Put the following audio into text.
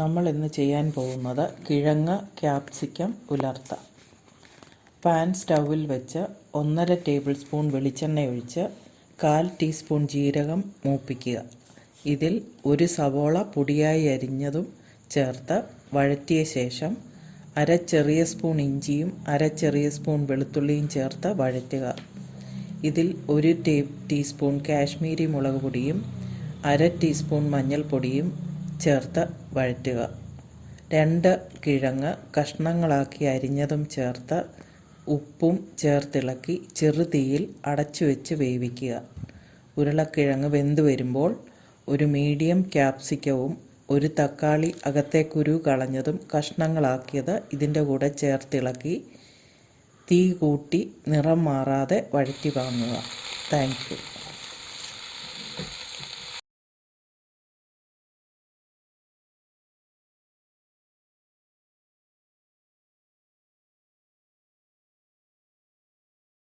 നമ്മൾ ഇന്ന് ചെയ്യാൻ പോകുന്നത് കിഴങ്ങ് ക്യാപ്സിക്കം ഉലർത്ത. പാൻ സ്റ്റൗവിൽ വെച്ച് ഒന്നര ടേബിൾ സ്പൂൺ വെളിച്ചെണ്ണ ഒഴിച്ച് കാൽ ടീസ്പൂൺ ജീരകം മൂപ്പിക്കുക. ഇതിൽ ഒരു സവോള പൊടിയായി അരിഞ്ഞതും ചേർത്ത് വഴറ്റിയ ശേഷം അര ചെറിയ സ്പൂൺ ഇഞ്ചിയും അര ചെറിയ സ്പൂൺ വെളുത്തുള്ളിയും ചേർത്ത് വഴറ്റുക. ഇതിൽ ഒരു ടീസ്പൂൺ കാശ്മീരി മുളക് പൊടിയും അര ടീസ്പൂൺ മഞ്ഞൾപ്പൊടിയും ചേർത്ത് വഴറ്റുക. രണ്ട് കിഴങ്ങ് കഷ്ണങ്ങളാക്കി അരിഞ്ഞതും ചേർത്ത് ഉപ്പും ചേർത്തിളക്കി ചെറുതീയിൽ അടച്ചു വെച്ച് വേവിക്കുക. ഉരുളക്കിഴങ്ങ് വെന്തു വരുമ്പോൾ ഒരു മീഡിയം ക്യാപ്സിക്കവും ഒരു തക്കാളി അകത്തെ കുരു കളഞ്ഞതും കഷ്ണങ്ങളാക്കിയത് ഇതിന്റെ കൂടെ ചേർത്തിളക്കി തീ കൂട്ടി നിറം മാറാതെ വഴറ്റി വാങ്ങുക. താങ്ക്